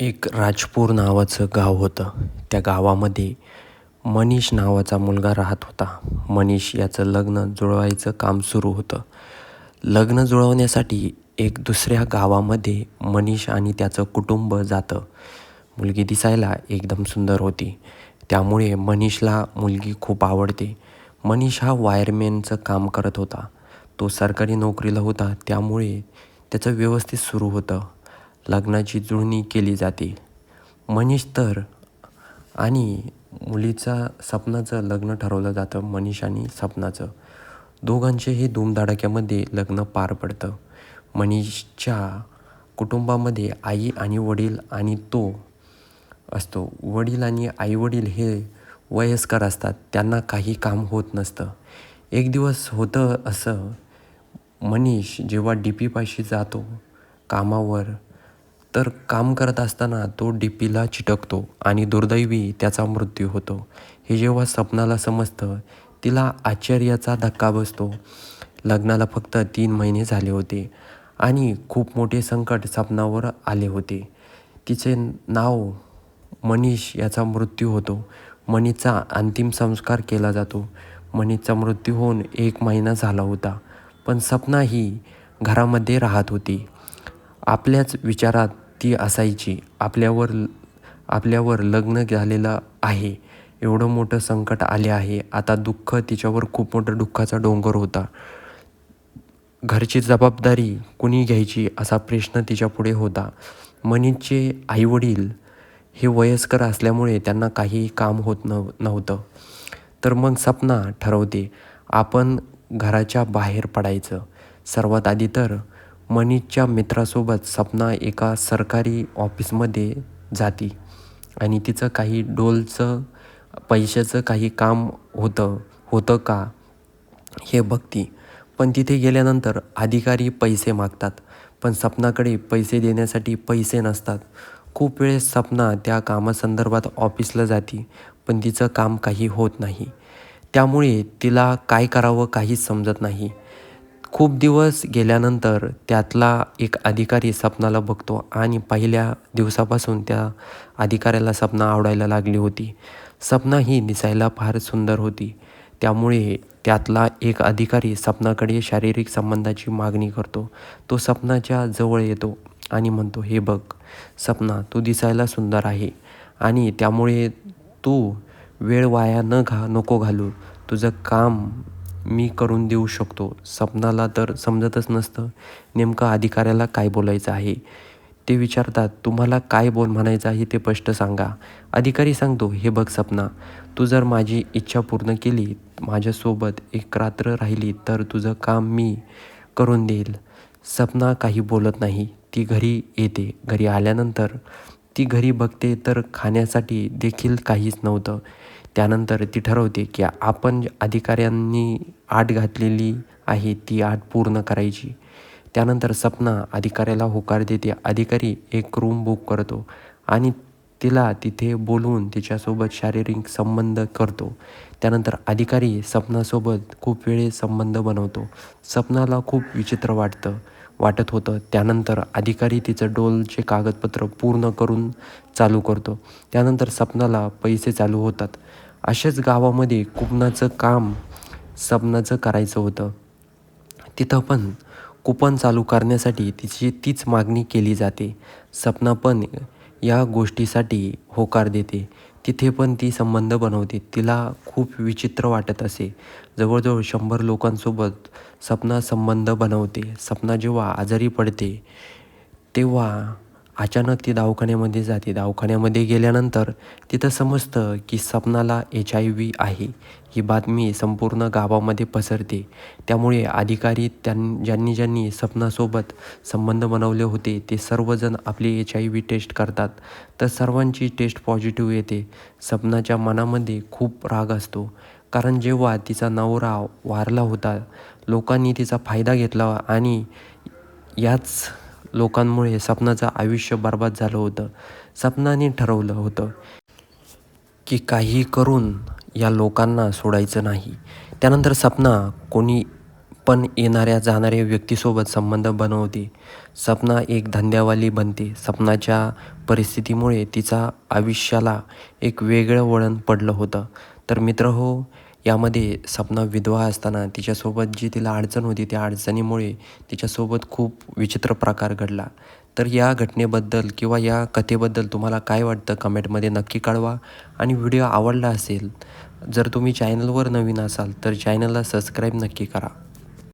एक राजपूर नावाचं गाव होतं. त्या गावामध्ये मनीष नावाचा मुलगा राहत होता. मनीष याचं लग्न जुळवायचं काम सुरू होतं. लग्न जुळवण्यासाठी एक दुसऱ्या गावामध्ये मनीष आणि त्याचं कुटुंब जातं. मुलगी दिसायला एकदम सुंदर होती. त्यामुळे मनीषला मुलगी खूप आवडते. मनीष हा वायरमॅनचं काम करत होता. तो सरकारी नोकरीला होता. त्यामुळे त्याचं व्यवस्थित सुरू होतं. लग्नाची जुळणी केली जाते. मनीष तर आणि मुलीचा सपनाचं लग्न ठरवलं जातं मनीष आणि सपनाचं. दोघांचेही धूमधडाक्यामध्ये लग्न पार पडतं. मनीषच्या कुटुंबामध्ये आई आणि वडील आणि तो असतो. वडील आणि आईवडील हे वयस्कर असतात त्यांना काही काम होत नसतं. एक दिवस होतं असं मनीष जेव्हा डी पीपाशी जातो कामावर तर काम करत असताना तो डी पीला चिटकतो आणि दुर्दैवी त्याचा मृत्यू होतो. हे जेव्हा सपनाला समजतं तिला आश्चर्याचा धक्का बसतो. लग्नाला फक्त तीन महिने झाले होते आणि खूप मोठे संकट सपनावर आले होते. तिचे नाव मनीष याचा मृत्यू होतो. मनीचा अंतिम संस्कार केला जातो. मनीषचा मृत्यू होऊन एक महिना झाला होता पण सपना ही घरामध्ये राहत होती. आपल्याच विचारात ती असायची आपल्यावर आपल्यावर लग्न झालेलं आहे. एवढं मोठं संकट आले आहे. आता दुःख तिच्यावर खूप मोठं दुःखाचा डोंगर होता. घरची जबाबदारी कुणी घ्यायची असा प्रश्न तिच्यापुढे होता. मनीचे आईवडील हे वयस्कर असल्यामुळे त्यांना काही काम होत नव नव्हतं. तर मग सपना ठरवते आपण घराच्या बाहेर पडायचं. सर्वात आधी तर मनीषच्या मित्रासोबत सपना एका सरकारी ऑफिसमध्ये जाती. आणि तिचं काही डोलचं पैशाचं काही काम होतं होतं का हे बघती. पण तिथे गेल्यानंतर अधिकारी पैसे मागतात पण सपनाकडे पैसे देण्यासाठी पैसे नसतात. खूप वेळेस सपना त्या कामासंदर्भात ऑफिसला जाती पण तिचं काम काही होत नाही. त्यामुळे तिला काय करावं काहीच समजत नाही. खूप दिवस गेल्यानंतर त्यातला एक अधिकारी सपनाला बघतो आणि पहिल्या दिवसापासून त्या अधिकाऱ्याला सपना आवडायला लागली होती. सपना ही दिसायला फार सुंदर होती. त्यामुळे त्यातला एक अधिकारी सपनाकडे शारीरिक संबंधाची मागणी करतो. तो सपनाच्या जवळ येतो आणि म्हणतो हे बघ सपना तू दिसायला सुंदर आहे आणि त्यामुळे तू वेळ वाया न घा नको घालू. तुझं काम मी करून देऊ शकतो. सपनाला तर समजतच नसतं नेमकं अधिकाऱ्याला काय बोलायचं आहे? ते विचारतात तुम्हाला काय बोल म्हणायचं आहे ते स्पष्ट सांगा. अधिकारी सांगतो हे बघ सपना तू जर माझी इच्छा पूर्ण केली माझ्यासोबत एक रात्र राहिली तर तुझं काम मी करून देईल. सपना काही बोलत नाही. ती घरी येते. घरी आल्यानंतर ती घरी बघते तर खाण्यासाठी देखील काहीच नव्हतं. त्यानंतर ती ठरवते की आपण अधिकाऱ्यांनी आट घातलेली आहे ती आट पूर्ण करायची. त्यानंतर सपना अधिकाऱ्याला होकार देते. अधिकारी एक रूम बुक करतो आणि तिला तिथे बोलवून तिच्यासोबत शारीरिक संबंध करतो. त्यानंतर अधिकारी सपनासोबत खूप वेळे संबंध बनवतो. सपनाला खूप विचित्र वाटतं. वाटत होतं. त्यानंतर अधिकारी तिचं डोलचे कागदपत्र पूर्ण करून चालू करतो. त्यानंतर सपनाला पैसे चालू होतात. अशाच गावामध्ये कुपनाचं काम सपनाचं करायचं होतं. तिथं पण कुपन चालू करण्यासाठी तिची तीच मागणी केली जाते. सपना पण या गोष्टीसाठी होकार देते. तिथे पण ती संबंध बनवते. तिला खूप विचित्र वाटत असे. जवळजवळ शंभर लोकांसोबत सपना संबंध बनवते. सपना जेव्हा आजारी पडते तेव्हा अचानक ती दवाखान्यामध्ये जाते. दवाखान्यामध्ये गेल्यानंतर तिथं समजतं की सपनाला एच आय व्ही आहे. ही बातमी संपूर्ण गावामध्ये पसरते. त्यामुळे अधिकारी त्यां ज्यांनी ज्यांनी सपनासोबत संबंध बनवले होते ते सर्वजण आपली एच आय व्ही टेस्ट करतात. तर सर्वांची टेस्ट पॉझिटिव्ह येते. सपनाच्या मनामध्ये खूप राग असतो. कारण जेव्हा तिचा नवरा वारला होता लोकांनी तिचा फायदा घेतला आणि याच लोकांमुळे सपनाचं आयुष्य बर्बाद झालं होतं. सपनाने ठरवलं होतं की काही करून या लोकांना सोडायचं नाही. त्यानंतर सपना कोणी पण येणाऱ्या जाणाऱ्या व्यक्तीसोबत संबंध बनवते. सपना एक धंद्यावाली बनते. सपनाच्या परिस्थितीमुळे तिचा आयुष्याला एक वेगळं वळण पडलं होतं. तर मित्र हो यामध्ये सपना विधवा असताना तिच्यासोबत जी तिला अडचण होती त्या अडचणीमुळे तिच्यासोबत खूप विचित्र प्रकार घडला. तर या घटनेबद्दल किंवा या कथेबद्दल तुम्हाला काय वाटतं? कमेंटमध्ये नक्की कळवा. आणि व्हिडिओ आवडला असेल जर तुम्ही चॅनलवर नवीन असाल तर चॅनलला सबस्क्राईब नक्की करा.